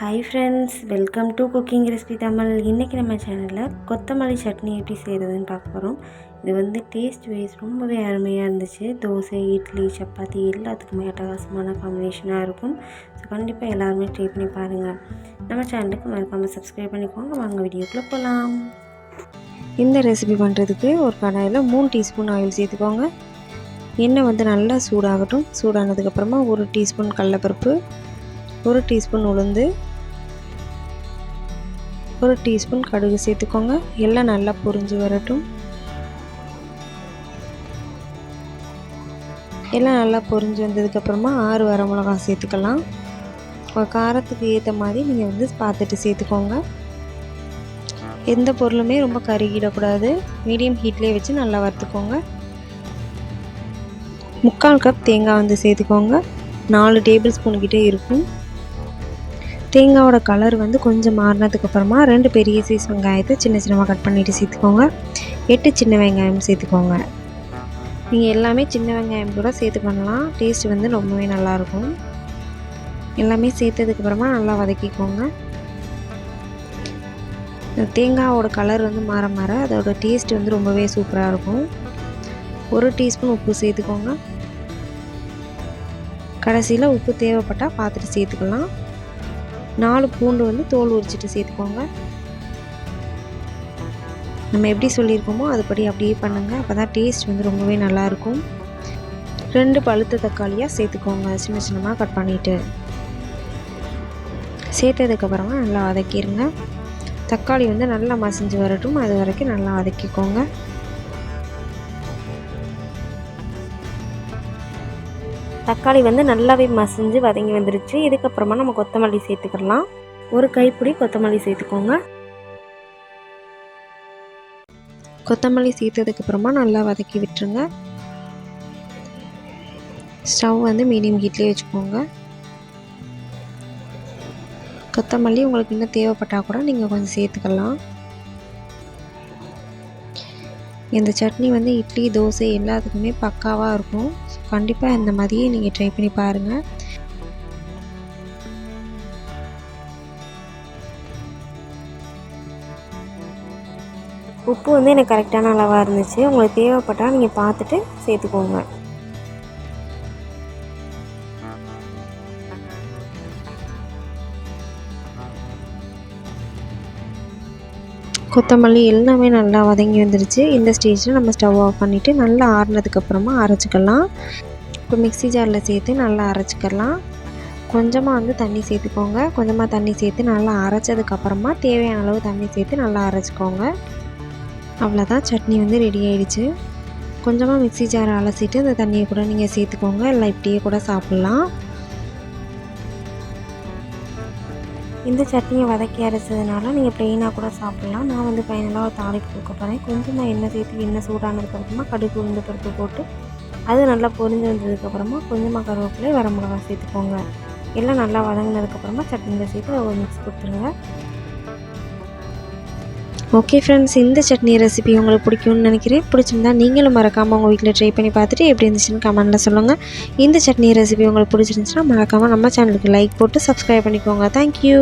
Hi friends welcome to cooking recipe Tamil இன்றைக்கி நம்ம சேனலில் கொத்தமல்லி சட்னி எப்படி செய்கிறதுன்னு பார்க்க போகிறோம் இது வந்து டேஸ்ட் வைஸ் ரொம்பவே அருமையாக இருந்துச்சு. தோசை இட்லி சப்பாத்தி எல்லாத்துக்குமே அட்டகாசமான காம்பினேஷனாக இருக்கும். ஸோ கண்டிப்பாக எல்லாருமே ட்ரை பண்ணி பாருங்கள் நம்ம சேனலுக்கு மறக்காமல் சப்ஸ்கிரைப் பண்ணிக்கோங்க. வாங்க வீடியோக்குள்ளே போகலாம் இந்த ரெசிபி பண்ணுறதுக்கு ஒரு கடாயில் மூணு டீஸ்பூன் ஆயில் சேர்த்துக்கோங்க. எண்ணெய் வந்து நல்லா சூடாகட்டும். சூடானதுக்கப்புறமா ஒரு டீஸ்பூன் கடலப்பருப்பு ஒரு டீஸ்பூன் உளுந்து ஒரு டீஸ்பூன் கடுகு சேர்த்துக்கோங்க. எல்லாம் நல்லா பொரிஞ்சு வரட்டும். எல்லாம் நல்லா பொரிஞ்சு வந்ததுக்கப்புறமா ஆறு வர மிளகா சேர்த்துக்கலாம். காரத்துக்கு ஏற்ற மாதிரி நீங்கள் வந்து பார்த்துட்டு சேர்த்துக்கோங்க. எந்த பொருளுமே ரொம்ப கருகிடக்கூடாது. மீடியம் ஹீட்லேயே வச்சு நல்லா வறுத்துக்கோங்க. முக்கால் கப் தேங்காய் வந்து சேர்த்துக்கோங்க. நாலு டேபிள் ஸ்பூன் கிட்டே இருக்கும். தேங்காவோட கலர் வந்து கொஞ்சம் மாறினதுக்கப்புறமா ரெண்டு பெரிய சைஸ் வெங்காயத்தை சின்ன சின்னமாக கட் பண்ணிவிட்டு சேர்த்துக்கோங்க. எட்டு சின்ன வெங்காயம் சேர்த்துக்கோங்க. நீங்கள் எல்லாமே சின்ன வெங்காயம் கூட சேர்த்து பண்ணலாம். டேஸ்ட் வந்து ரொம்பவே நல்லாயிருக்கும் எல்லாமே சேர்த்ததுக்கப்புறமா நல்லா வதக்கிக்கோங்க. தேங்காவோட கலர் வந்து மாற மாற அதோட டேஸ்ட் வந்து ரொம்பவே சூப்பராக இருக்கும். ஒரு டீஸ்பூன் உப்பு சேர்த்துக்கோங்க. கடைசியில் உப்பு தேவைப்பட்டால் பார்த்துட்டு சேர்த்துக்கலாம். நாலு பூண்டு வந்து தோல் உரிச்சிட்டு சேர்த்துக்கோங்க. நம்ம எப்படி சொல்லியிருக்கோமோ அதுபடி அப்படியே பண்ணுங்கள் அப்போ தான் டேஸ்ட் வந்து ரொம்பவே நல்லாயிருக்கும். ரெண்டு பழுத்த தக்காளியாக சேர்த்துக்கோங்க. சின்ன சின்னமாக கட் பண்ணிவிட்டு சேர்த்ததுக்கப்புறமா நல்லா வதக்கிடுங்க தக்காளி வந்து நல்லா மசிஞ்சு வரட்டும். அது வரைக்கும் நல்லா வதக்கிக்கோங்க. தக்காளி வந்து நல்லாவே மசிஞ்சு வதங்கி வந்துருச்சு. இதுக்கப்புறமா நம்ம கொத்தமல்லி சேர்த்துக்கலாம் ஒரு கைப்பிடி கொத்தமல்லி சேர்த்துக்கோங்க. கொத்தமல்லி சேர்த்ததுக்கப்புறமா நல்லா வதக்கி விட்டுருங்க. ஸ்டவ் வந்து மீடியம் ஹீட்லேயே வச்சுக்கோங்க. கொத்தமல்லி உங்களுக்கு இன்னும் தேவைப்பட்டால் கூட நீங்கள் கொஞ்சம் சேர்த்துக்கலாம். இந்த சட்னி வந்து இட்லி தோசை எல்லாத்துக்குமே பக்காவாக இருக்கும். கண்டிப்பாக இந்த மாதிரியே நீங்கள் ட்ரை பண்ணி பாருங்கள் உப்பு வந்து எனக்கு கரெக்டான அளவாக இருந்துச்சு. உங்களுக்கு தேவைப்பட்டால் நீங்கள் பார்த்துட்டு சேர்த்துக்கோங்க. கொத்தமல்லி எல்லாமே நல்லா வதங்கி வந்துருச்சு. இந்த ஸ்டேஜில் நம்ம ஸ்டவ் ஆஃப் பண்ணிவிட்டு நல்லா ஆறுனதுக்கப்புறமா அரைச்சிக்கலாம். இப்போ மிக்ஸி ஜாரில் சேர்த்து நல்லா அரைச்சிக்கலாம். கொஞ்சமாக வந்து தண்ணி சேர்த்துக்கோங்க. கொஞ்சமாக தண்ணி சேர்த்து நல்லா அரைச்சதுக்கப்புறமா தேவையான அளவு தண்ணி சேர்த்து நல்லா அரைச்சிக்கோங்க. அவ்வளோதான் சட்னி வந்து ரெடி ஆயிடுச்சு. கொஞ்சமாக மிக்ஸி ஜாரை அலசிட்டு அந்த தண்ணியை கூட நீங்கள் சேர்த்துக்கோங்க. இல்லை இப்படியே கூட சாப்பிட்லாம். இந்த சட்னியை வதக்கி அரைச்சதுனால நீங்கள் ப்ளெயினாக கூட சாப்பிட்லாம். நான் வந்து ஃபைனலாக ஒரு தாளிப்பு கொடுக்க போகிறேன் கொஞ்சமாக எண்ணெய் சேர்த்து எண்ணெய் சூடானதுக்கப்புறமா கடுகு உளுந்து பருப்பு போட்டு அது நல்லா பொரிஞ்சு வந்ததுக்கப்புறமா கொஞ்சமாக கருவேப்பிலை வர மிளகா சேர்த்துக்கோங்க. எல்லாம் நல்லா வதங்கினதுக்கப்புறமா சட்னியில் சேர்த்து ஒரு மிக்ஸ் கொடுத்துருங்க. ஓகே ஃப்ரெண்ட்ஸ் இந்த சட்னி ரெசிபி உங்களுக்கு பிடிக்கும்னு நினைக்கிறேன். பிடிச்சிருந்தா நீங்களும் மறக்காமல் உங்கள் வீட்டில் ட்ரை பண்ணி பார்த்துட்டு எப்படி இருந்துச்சுன்னு கமெண்ட்டில் சொல்லுங்கள் இந்த சட்னி ரெசிபி உங்களுக்கு பிடிச்சிருந்துச்சுன்னா மறக்காமல் நம்ம சேனலுக்கு லைக் போட்டு சப்ஸ்கிரைப் பண்ணிக்கோங்க. தேங்க்யூ